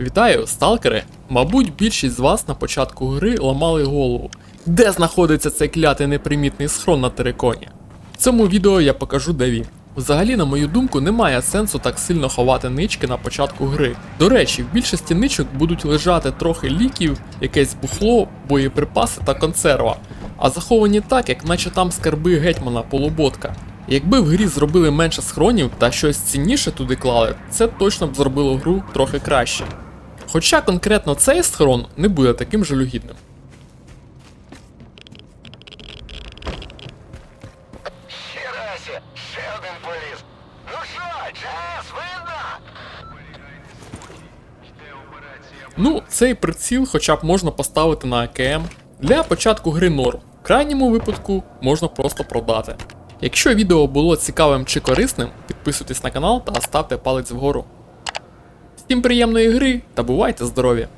Вітаю, сталкери! Мабуть, більшість з вас на початку гри ламали голову. Де знаходиться цей клятий непримітний схрон на териконі? В цьому відео я покажу, де він. Взагалі, на мою думку, немає сенсу так сильно ховати нички на початку гри. До речі, в більшості ничок будуть лежати трохи ліків, якесь бухло, боєприпаси та консерва, а заховані так, як наче там скарби гетьмана полуботка. Якби в грі зробили менше схронів та щось цінніше туди клали, це точно б зробило гру трохи краще. Хоча конкретно цей схрон не буде таким жалюгідним. Ну? Ну, цей приціл хоча б можна поставити на АКМ. Для початку гри норм. В крайньому випадку можна просто продати. Якщо відео було цікавим чи корисним, підписуйтесь на канал та ставте палець вгору. Всім приємної гри та бувайте здорові!